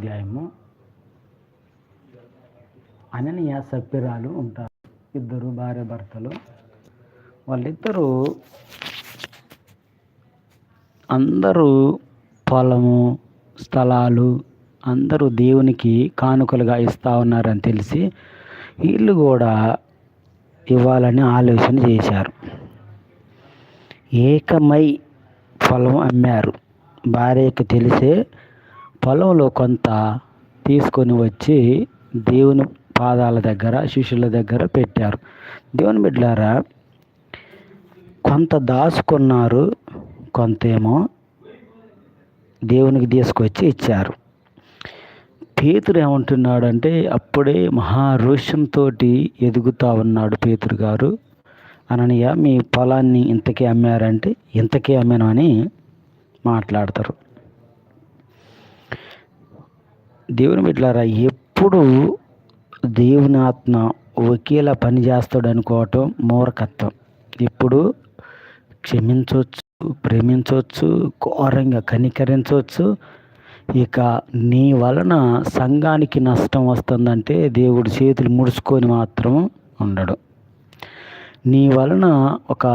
అధ్యాయము అననీయ సప్పిరాలు ఉంటారు. ఇద్దరు భార్య భర్తలు. వాళ్ళిద్దరూ అందరూ పొలము స్థలాలు అందరూ దేవునికి కానుకలుగా ఇస్తూ ఉన్నారని తెలిసి వీళ్ళు కూడా ఇవ్వాలని ఆలోచన చేశారు. ఏకమై పొలం అమ్మారు. భార్యకు తెలిసే పొలంలో కొంత తీసుకొని వచ్చి దేవుని పాదాల దగ్గర శిష్యుల దగ్గర పెట్టారు. దేవుని బిడ్డలారా కొంత దాచుకున్నారు కొంతేమో దేవునికి తీసుకొచ్చి ఇచ్చారు. పేతురు ఏమంటున్నాడంటే అప్పుడే మహారోషంతో ఎదుగుతూ ఉన్నాడు పేతురు గారు. అననయ్య మీ పొలాన్ని ఇంతకీ అమ్మారంటే ఇంతకీ అమ్మాను అని మాట్లాడతారు. దేవుని బిడ్డలారా ఎప్పుడు దేవుని ఆత్మ ఒకేలా పని చేస్తాడు అనుకోవటం మూర్ఖత్వం. ఇప్పుడు క్షమించవచ్చు ప్రేమించవచ్చు ఘోరంగా కనికరించవచ్చు. ఇక నీ వలన సంఘానికి నష్టం వస్తుందంటే దేవుడు చేతులు ముడుచుకొని మాత్రం ఉండడు. నీ వలన ఒక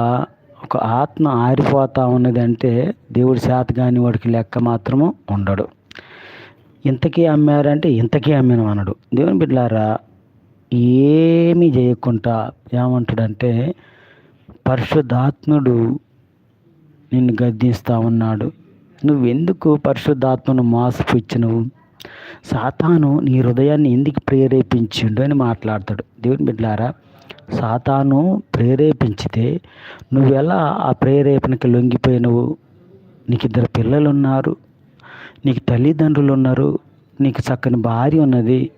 ఒక ఆత్మ ఆరిపోతా ఉన్నదంటే దేవుడి చేత కాని వాడికి లెక్క మాత్రము ఉండడు. ఇంతకీ అమ్మారంటే ఇంతకీ అమ్మిన అనడు దేవుని బిడ్డలారా ఏమీ చేయకుండా ఏమంటాడంటే పరిశుద్ధాత్ముడు నిన్ను గద్దిస్తా ఉన్నాడు. నువ్వెందుకు పరిశుద్ధాత్మను మోసపుచ్చినవు సాతాను నీ హృదయాన్ని ఎందుకు ప్రేరేపించిండు అని మాట్లాడతాడు. దేవుని బిడ్డలారా సాతాను ప్రేరేపించితే నువ్వెలా ఆ ప్రేరేపణకి లొంగిపోయినవు? నీకు ఇద్దరు పిల్లలు ఉన్నారు నీకు తల్లిదండ్రులు ఉన్నారు నీకు చక్కని భార్య ఉన్నది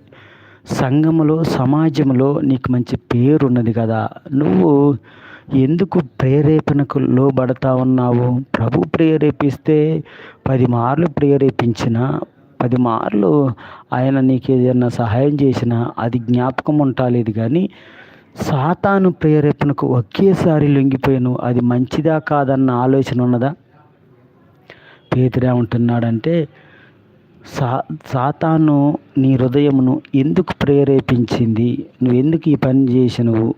సంఘములో సమాజంలో నీకు మంచి పేరు ఉన్నది కదా. నువ్వు ఎందుకు ప్రేరేపణకు లోబడతా ఉన్నావు? ప్రభు ప్రేరేపిస్తే పది మార్లు ప్రేరేపించిన పది మార్లు ఆయన నీకు ఏదైనా సహాయం చేసినా అది జ్ఞాపకం ఉంటలేదు కానీ సాతాను ప్రేరేపణకు ఒకేసారి లొంగిపోయాను అది మంచిదా కాదన్న ఆలోచన ఉన్నదా? పేతురేమంటున్నాడంటే సా సాతాను నీ హృదయమును ఎందుకు ప్రేరేపించింది? నువ్వెందుకు ఈ పని చేసినవు?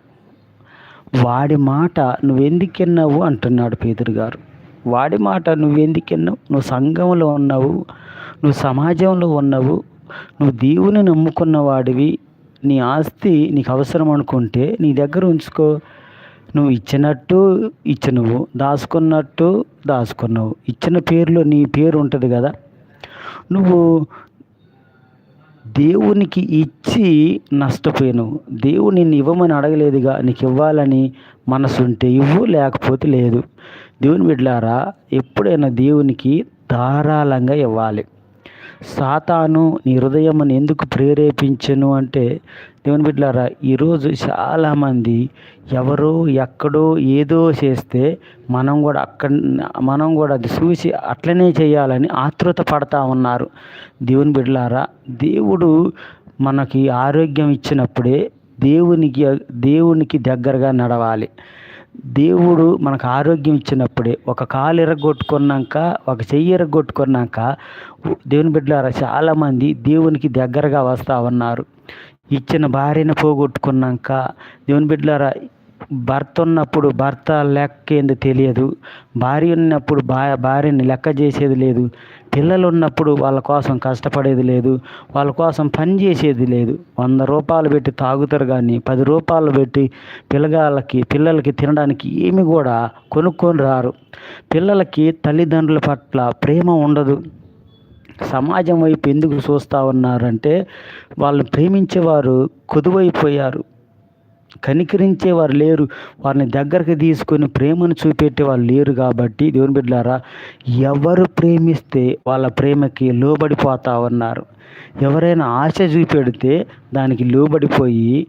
వాడి మాట నువ్వెందుకెన్నావు? అంటున్నాడు పేదరు గారు. వాడి మాట నువ్వెందుకెన్నావు? నువ్వు సంఘంలో ఉన్నావు నువ్వు సమాజంలో ఉన్నావు నువ్వు దేవుని నమ్ముకున్న వాడివి. నీ ఆస్తి నీకు అవసరం అనుకుంటే నీ దగ్గర ఉంచుకో. నువ్వు ఇచ్చినట్టు ఇచ్చినవు దాచుకున్నట్టు దాచుకున్నావు. ఇచ్చిన పేరులో నీ పేరు ఉంటుంది కదా. నువ్వు దేవునికి ఇచ్చి నష్టపోయాను దేవుడు నిన్ను ఇవ్వమని అడగలేదుగా నీకు ఇవ్వాలని మనసు ఉంటే ఇవ్వు లేకపోతే లేదు. దేవుని బిడ్డలారా ఎప్పుడైనా దేవునికి ధారాళంగా ఇవ్వాలి. సాతాను నీ హృదయం ఎందుకు ప్రేరేపించను అంటే దేవుని బిడ్డలారా ఈరోజు చాలామంది ఎవరో ఎక్కడో ఏదో చేస్తే మనం కూడా అక్కడ మనం కూడా అది చూసి అట్లనే చేయాలని ఆతృత పడతా ఉన్నారు. దేవుని బిడ్డలారా దేవుడు మనకి ఆరోగ్యం ఇచ్చినప్పుడే దేవునికి దేవునికి దగ్గరగా నడవాలి. దేవుడు మనకు ఆరోగ్యం ఇచ్చినప్పుడే ఒక కాలు ఎరగొట్టుకున్నాక ఒక చెయ్యి ఎరగొట్టుకున్నాక దేవుని బిడ్డలారా చాలామంది దేవునికి దగ్గరగా వస్తూ ఉన్నారు. ఇచ్చిన భార్యను పోగొట్టుకున్నాక దేవుని బిడ్డలారా భర్త ఉన్నప్పుడు భర్త లెక్క తెలియదు. భార్య ఉన్నప్పుడు భా భార్యని లెక్క చేసేది లేదు. పిల్లలు ఉన్నప్పుడు వాళ్ళ కోసం కష్టపడేది లేదు. వాళ్ళ కోసం పని చేసేది లేదు. వంద రూపాయలు పెట్టి తాగుతారు కానీ పది రూపాయలు పెట్టి పిల్లగాళ్ళకి పిల్లలకి తినడానికి ఏమి కూడా కొనుక్కొని రారు. పిల్లలకి తల్లిదండ్రుల పట్ల ప్రేమ ఉండదు. సమాజం వైపు ఎందుకు చూస్తూ ఉన్నారంటే వాళ్ళు ప్రేమించేవారు కొదువైపోయారు. కనికరించే వారు లేరు. వారిని దగ్గరికి తీసుకొని ప్రేమను చూపెట్టే వాళ్ళు లేరు కాబట్టి దేవుని బిడ్డలారా ఎవరు ప్రేమిస్తే వాళ్ళ ప్రేమకి లోబడిపోతా ఉన్నారు. ఎవరైనా ఆశ చూపెడితే దానికి లోబడిపోయి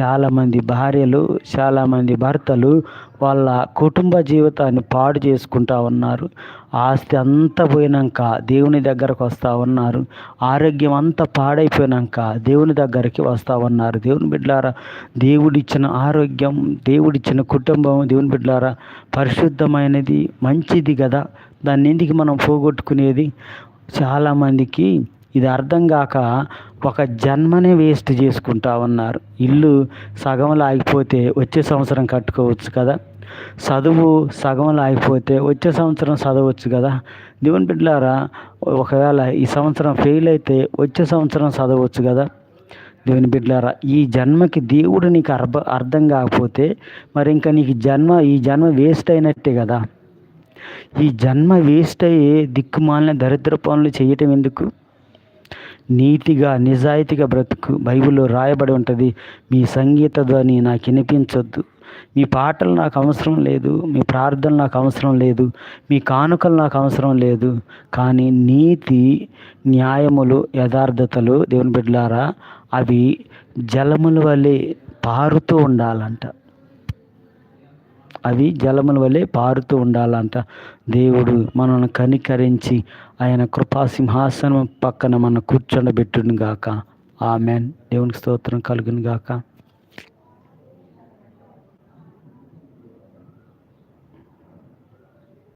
చాలామంది భార్యలు చాలామంది భర్తలు వాళ్ళ కుటుంబ జీవితాన్ని పాడు చేసుకుంటా ఉన్నారు. ఆస్తి అంతా పోయినాక దేవుని దగ్గరకు వస్తూ ఉన్నారు. ఆరోగ్యం అంతా పాడైపోయినాక దేవుని దగ్గరికి వస్తూ ఉన్నారు. దేవుని బిడ్డలారా దేవుడిచ్చిన ఆరోగ్యం దేవుడిచ్చిన కుటుంబం దేవుని బిడ్డారా పరిశుద్ధమైనది మంచిది కదా. దాన్ని ఎందుకు మనం పోగొట్టుకునేది? చాలామందికి ఇది అర్థం కాక ఒక జన్మనే వేస్ట్ చేసుకుంటా ఉన్నారు. ఇల్లు సగంలో ఆగిపోతే వచ్చే సంవత్సరం కట్టుకోవచ్చు కదా? చదువు సగంలో ఆగిపోతే వచ్చే సంవత్సరం చదవచ్చు కదా? దేవుని బిడ్డలారా ఒకవేళ ఈ సంవత్సరం ఫెయిల్ అయితే వచ్చే సంవత్సరం చదవచ్చు కదా? దేవుని బిడ్డలారా ఈ జన్మకి దేవుడు నీకు అర్ధ అర్థం కాకపోతే మరి ఇంకా నీకు జన్మ ఈ జన్మ వేస్ట్ అయినట్టే కదా? ఈ జన్మ వేస్ట్ అయ్యి దిక్కుమాలిన దరిద్ర పనులు చేయటం ఎందుకు? నీతిగా నిజాయితీగా బ్రతుకు బైబిల్లో రాయబడి ఉంటుంది. మీ సంగీత ధ్వని నాకు వినిపించొద్దు. మీ పాటలు నాకు అవసరం లేదు. మీ ప్రార్థనలు నాకు అవసరం లేదు. మీ కానుకలు నాకు అవసరం లేదు. కానీ నీతి న్యాయములు యథార్థతలు దేవుని బిడ్డలారా అవి జలముల వలె పారుతూ ఉండాలంట. అవి జలముల వలె పారుతూ ఉండాలంట. దేవుడు మనల్ని కనికరించి ఆయన కృపా సింహాసనం పక్కన మన కూర్చొని గాక. ఆమెన్. దేవునికి స్తోత్రం కలుగును గాక.